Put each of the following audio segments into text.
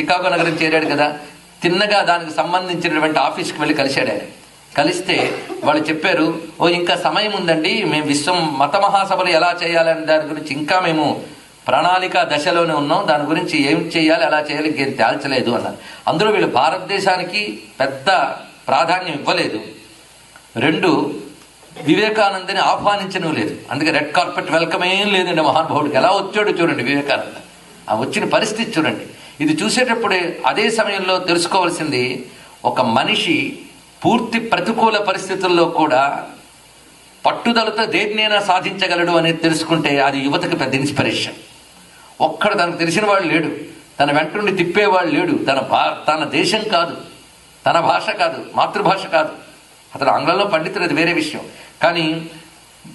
Chicago నగరం చేరాడు కదా. తిన్నగా దానికి సంబంధించినటువంటి ఆఫీస్కి వెళ్ళి కలిశాడు ఆయన. కలిస్తే వాళ్ళు చెప్పారు ఓ ఇంకా సమయం ఉందండి. మేము విశ్వం మత మహాసభలు ఎలా చేయాలని దాని గురించి ఇంకా మేము ప్రణాళిక దశలోనే ఉన్నాం. దాని గురించి ఏం చేయాలి ఎలా చేయాలి ఇంకేం తేల్చలేదు అన్నారు. అందులో వీళ్ళు భారతదేశానికి పెద్ద ప్రాధాన్యం ఇవ్వలేదు. రెండు వివేకానందని ఆహ్వానించడం లేదు. అందుకే రెడ్ కార్పెట్ వెల్కమ్ ఏం లేదండి మహానుభావుడికి. ఎలా వచ్చాడు చూడండి వివేకానంద. ఆ వచ్చిన పరిస్థితి చూడండి. ఇది చూసేటప్పుడే అదే సమయంలో తెలుసుకోవాల్సింది ఒక మనిషి పూర్తి ప్రతికూల పరిస్థితుల్లో కూడా పట్టుదలతో దేన్నైనా సాధించగలడు అనేది తెలుసుకుంటే అది యువతకు పెద్ద ఇన్స్పిరేషన్. ఒక్కడు తనకు తెలిసిన వాడు లేడు తన వెంటుండి తిప్పేవాడు లేడు తన భా తన దేశం కాదు తన భాష కాదు మాతృభాష కాదు. అతను ఆంగ్లంలో పండితుడు అది వేరే విషయం. కానీ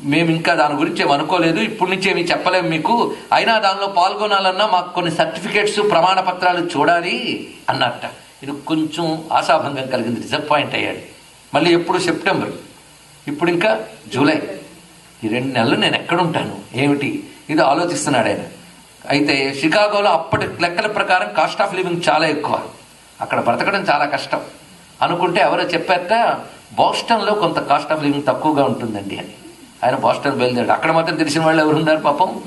మేము ఇంకా దాని గురించి ఏమి అనుకోలేదు. ఇప్పటి నుంచి ఏమి చెప్పలేము మీకు. అయినా దానిలో పాల్గొనాలన్నా మాకు కొన్ని సర్టిఫికేట్స్ ప్రమాణ పత్రాలు చూడాలి అన్నట్ట ఇది కొంచెం ఆశాభంగం కలిగింది. డిసప్పాయింట్ అయ్యాడు. మళ్ళీ ఎప్పుడు? సెప్టెంబర్. ఇప్పుడు ఇంకా జూలై. ఈ రెండు నెలలు నేను ఎక్కడుంటాను? ఏమిటి? ఇది ఆలోచిస్తున్నాడు ఆయన. అయితే షికాగోలో అప్పటి లెక్కల ప్రకారం కాస్ట్ ఆఫ్ లివింగ్ చాలా ఎక్కువ. అక్కడ బ్రతకడం చాలా కష్టం. అనుకుంటే ఎవరో చెప్పారట బోస్టన్లో కొంత కాస్ట్ ఆఫ్ లివింగ్ తక్కువగా ఉంటుందండి అని. ఆయన బోస్టన్ బయలుదేరాడు. అక్కడ మాత్రం తెలిసిన వాళ్ళు ఎవరు ఉన్నారు పాపం?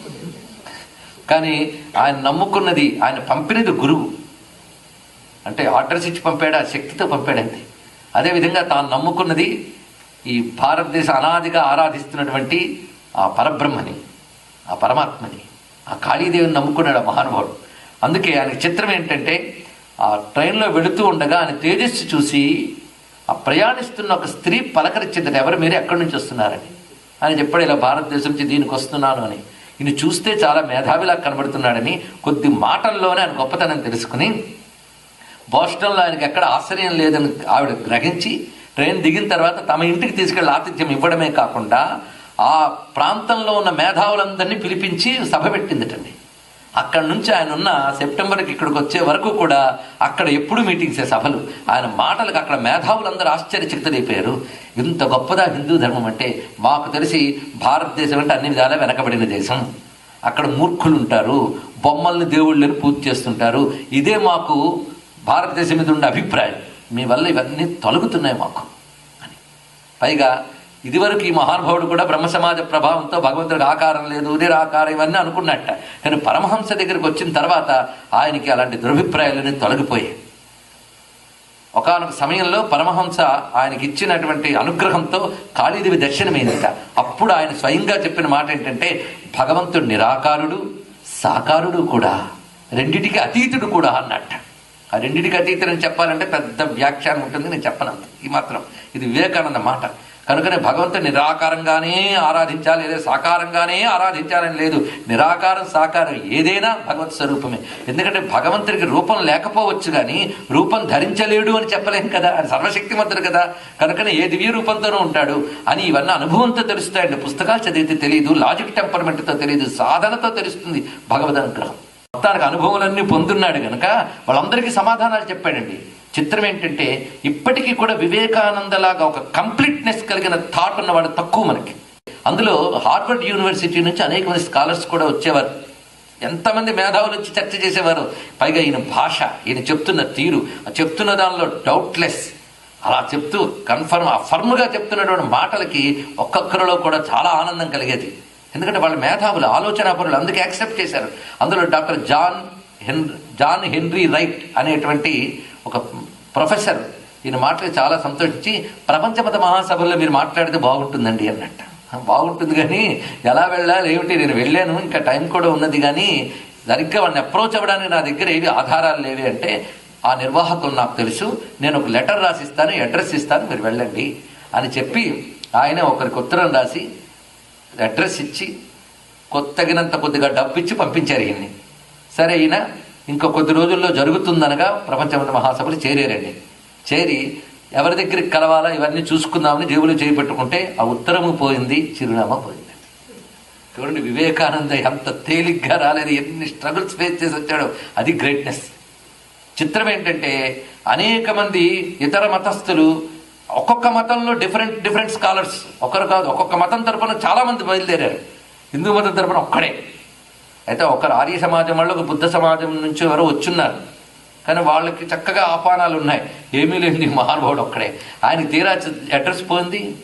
కానీ ఆయన నమ్ముకున్నది ఆయన పంపినది గురువు. అంటే ఆర్డర్స్ ఇచ్చి పంపాడు? ఆ శక్తితో పంపాడంతే అదేవిధంగా తాను నమ్ముకున్నది ఈ భారతదేశ అనాదిగా ఆరాధిస్తున్నటువంటి ఆ పరబ్రహ్మని ఆ పరమాత్మని ఆ కాళీదేవిని నమ్ముకున్నాడు ఆ మహానుభావుడు. అందుకే ఆయన చిత్రం ఏంటంటే ఆ ట్రైన్లో వెళుతూ ఉండగా ఆయన తేజస్సు చూసి ఆ ప్రయాణిస్తున్న ఒక స్త్రీ పలకరించిందట ఎవరు మీరు? ఎక్కడి నుంచి వస్తున్నారని? ఆయన చెప్పాడు ఇలా భారతదేశం నుంచి దీనికి వస్తున్నాను అని. ఈయన చూస్తే చాలా మేధావిలా కనబడుతున్నాడని కొద్ది మాటల్లోనే ఆయన గొప్పతనం తెలుసుకుని బోస్టన్లో ఆయనకి ఎక్కడ ఆశ్చర్యం లేదని ఆవిడ గ్రహించి ట్రైన్ దిగిన తర్వాత తమ ఇంటికి తీసుకెళ్ళి ఆతిథ్యం ఇవ్వడమే కాకుండా ఆ ప్రాంతంలో ఉన్న మేధావులందరినీ పిలిపించి సభ పెట్టిందిటండి. అక్కడ నుంచి ఆయన ఉన్న సెప్టెంబర్కి ఇక్కడికి వచ్చే వరకు కూడా అక్కడ ఎప్పుడు మీటింగ్సే సభలు. ఆయన మాటలకు అక్కడ మేధావులందరూ ఆశ్చర్యచకితులైపోయారు. ఇంత గొప్పదా హిందూ ధర్మం అంటే మాకు తెలిసి భారతదేశం అంటే అన్ని విధాలా వెనకబడిన దేశం. అక్కడ మూర్ఖులు ఉంటారు బొమ్మల్ని దేవుళ్ళని పూజ చేస్తుంటారు. ఇదే మాకు భారతదేశం మీద ఉండే అభిప్రాయం. మీ వల్ల ఇవన్నీ తొలగుతున్నాయి మాకు అని. పైగా ఇదివరకు ఈ మహానుభావుడు కూడా బ్రహ్మ సమాజ ప్రభావంతో భగవంతుడికి ఆకారం లేదు నిరాకారం ఇవన్నీ అనుకున్నట్ట. కానీ పరమహంస దగ్గరికి వచ్చిన తర్వాత ఆయనకి అలాంటి దురభిప్రాయాలన్నీ తొలగిపోయాయి. ఒకనొక సమయంలో పరమహంస ఆయనకి ఇచ్చినటువంటి అనుగ్రహంతో కాళీదేవి దర్శనమైందిట. అప్పుడు ఆయన స్వయంగా చెప్పిన మాట ఏంటంటే భగవంతుడు నిరాకారుడు సాకారుడు కూడా రెండిటికి అతీతుడు కూడా అన్నట్ట. ఆ రెండిటికి అతీతుడని చెప్పాలంటే పెద్ద వ్యాఖ్యానం ఉంటుంది నేను చెప్పనంత. ఈ మాత్రం ఇది వివేకానంద మాట. కనుకనే భగవంతుని నిరాకారంగానే ఆరాధించాలి లేదా సాకారంగానే ఆరాధించాలని లేదు. నిరాకారం సాకారం ఏదైనా భగవత్ స్వరూపమే. ఎందుకంటే భగవంతుడికి రూపం లేకపోవచ్చు కానీ రూపం ధరించలేడు అని చెప్పలేం కదా. ఆయన సర్వశక్తిమంతుడు కదా. కనుకనే ఏ దివ్య రూపంతోనూ ఉంటాడు. అని ఇవన్నీ అనుభవంతో తెలుస్తాయండి. పుస్తకాలు చదివితే తెలియదు లాజిక్ టెంపర్మెంట్తో తెలియదు సాధనతో తెలుస్తుంది భగవద్ అనుగ్రహం. మొత్తానికి అనుభవాలన్నీ పొందున్నాడు కనుక వాళ్ళందరికీ సమాధానాలు చెప్పాడండి. చిత్రం ఏంటంటే ఇప్పటికీ కూడా వివేకానందలాగా ఒక కంప్లీట్నెస్ కలిగిన థాట్ ఉన్నవాడు తక్కువ మనకి. అందులో హార్వర్డ్ యూనివర్సిటీ నుంచి అనేక మంది స్కాలర్స్ కూడా వచ్చేవారు. ఎంతమంది మేధావులు వచ్చి చర్చ చేసేవారు? పైగా ఈయన భాష ఈయన చెప్తున్న తీరు చెప్తున్న దానిలో డౌట్లెస్ అలా చెప్తూ కన్ఫర్మ్ ఆ ఫర్మ్గా చెప్తున్నటువంటి మాటలకి ఒక్కొక్కరిలో కూడా చాలా ఆనందం కలిగేది. ఎందుకంటే వాళ్ళ మేధావులు ఆలోచనాపరులు అందుకే యాక్సెప్ట్ చేశారు. అందులో doctor John Hen John Henry Wright అనేటువంటి ఒక ప్రొఫెసర్ ఈయన మాటలు చాలా సంతోషించి ప్రపంచమత మహాసభల్లో మీరు మాట్లాడితే బాగుంటుందండి అన్నట్టు. బాగుంటుంది కానీ ఎలా వెళ్ళాలి ఏమిటి నేను వెళ్ళాను ఇంకా టైం కూడా ఉన్నది కానీ సరిగ్గా వాడిని అప్రోచ్ అవ్వడానికి నా దగ్గర ఏవి ఆధారాలు లేవి అంటే ఆ నిర్వాహకులు నాకు తెలుసు నేను ఒక లెటర్ రాసిస్తాను అడ్రస్ ఇస్తాను మీరు వెళ్ళండి అని చెప్పి ఆయన ఒకరికి ఉత్తరం రాసి అడ్రస్ ఇచ్చి కొత్తగినంత కొద్దిగా డబ్బు ఇచ్చి పంపించారు ఈయన్ని. సరే ఈయన ఇంకో కొద్ది రోజుల్లో జరుగుతుందనగా ప్రపంచమంత మహాసభలు చేరారండి. చేరి ఎవరి దగ్గరికి కలవాలా ఇవన్నీ చూసుకుందామని జేబులు చేపెట్టుకుంటే ఆ ఉత్తరము పోయింది చిరునామా పోయింది చూడండి వివేకానంద ఎంత తేలిగ్గా రాలేదు ఎన్ని స్ట్రగుల్స్ ఫేస్ చేసి వచ్చాడో అది గ్రేట్నెస్ చిత్రం ఏంటంటే అనేక మంది ఇతర మతస్థులు ఒక్కొక్క మతంలో డిఫరెంట్ డిఫరెంట్ స్కాలర్స్ ఒకరు కాదు ఒక్కొక్క మతం తరపున చాలా మంది బయలుదేరారు. హిందూ మతం తరపున ఒక్కడే. అయితే ఒకరు ఆర్య సమాజం వాళ్ళు ఒక బుద్ధ సమాజం నుంచి ఎవరో వచ్చున్నారు. కానీ వాళ్ళకి చక్కగా ఆహ్వానాలు ఉన్నాయి. ఏమీ లేని మహానుభావుడు ఒక్కడే. ఆయన తీరా అడ్రస్ పోయింది?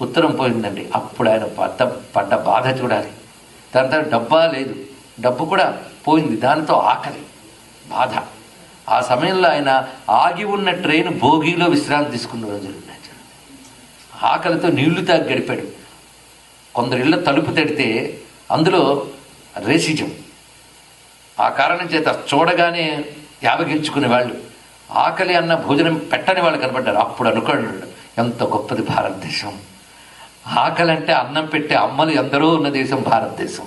ఉత్తరం పోయిందండి. అప్పుడు ఆయన పడ్డ పడ్డ బాధ చూడాలి. దాని తర్వాత డబ్బా లేదు. డబ్బు కూడా పోయింది. దానితో ఆకలి బాధ. ఆ సమయంలో ఆయన ఆగి ఉన్న ట్రైన్ భోగిలో విశ్రాంతి తీసుకున్న రోజులు ఆకలితో నీళ్ళు తాగి గడిపాడు. కొందరు ఇళ్ళ తలుపు తడితే అందులో రేసిజం. ఆ కారణం చేత చూడగానే యావగించుకునే వాళ్ళు ఆకలి అన్న భోజనం పెట్టని వాళ్ళు కనబడ్డారు. అప్పుడు అనుకోండి ఎంత గొప్పది భారతదేశం. ఆకలి అంటే అన్నం పెట్టే అమ్మలు ఎందరో ఉన్న దేశం భారతదేశం.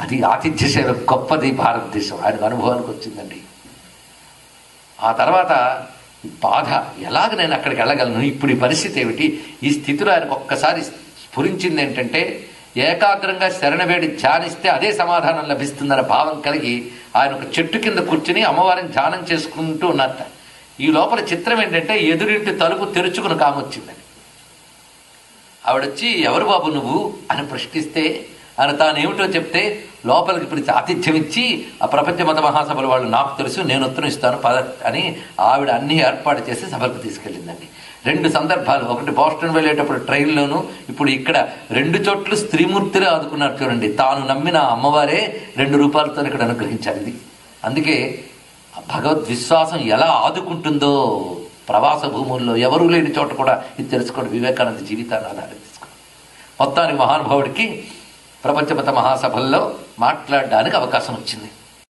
అది ఆతిథ్య సేవ గొప్పది భారతదేశం. ఆయన అనుభవానికి వచ్చిందండి. ఆ తర్వాత బాధ ఎలాగ నేను అక్కడికి వెళ్ళగలను? ఇప్పుడు ఈ పరిస్థితి ఏమిటి? ఈ స్థితిలో ఆయనకు ఒక్కసారి స్ఫురించింది ఏంటంటే ఏకాగ్రంగా శరణవేడి ధ్యానిస్తే అదే సమాధానం లభిస్తుందన్న భావం కలిగి ఆయన ఒక చెట్టు కింద కూర్చుని అమ్మవారిని ధ్యానం చేసుకుంటూ ఉన్నట్ట. ఈ లోపల చిత్రం ఏంటంటే ఎదురింటి తలుపు తెరుచుకుని కామొచ్చిందని. ఆవిడొచ్చి ఎవరు బాబు నువ్వు? అని ప్రశ్నిస్తే ఆయన తానేమిటో చెప్తే లోపలికి పిలిచి ఆతిథ్యం ఇచ్చి ఆ ప్రపంచ మత మహాసభల వాళ్ళు నాకు తెలుసు నేను ఉత్తరం ఇస్తాను పద అని ఆవిడ అన్ని ఏర్పాటు చేసి సభకు తీసుకెళ్ళిందండి. రెండు సందర్భాలు. ఒకటి బోస్టన్ వెళ్ళేటప్పుడు ట్రైన్లోను ఇప్పుడు ఇక్కడ రెండు చోట్ల స్త్రీమూర్తిలో ఆదుకున్నారు చూడండి. తాను నమ్మిన అమ్మవారే రెండు రూపాయలతో ఇక్కడ అనుగ్రహించారు ఇది. అందుకే భగవద్ విశ్వాసం ఎలా ఆదుకుంటుందో ప్రవాస భూముల్లో ఎవరూ లేని చోట కూడా ఇది తెలుసుకోండి వివేకానంద జీవితాన్ని ఆధారం తీసుకోండి మొత్తానికి మహానుభావుడికి ప్రపంచమత మహాసభల్లో మాట్లాడడానికి అవకాశం వచ్చింది.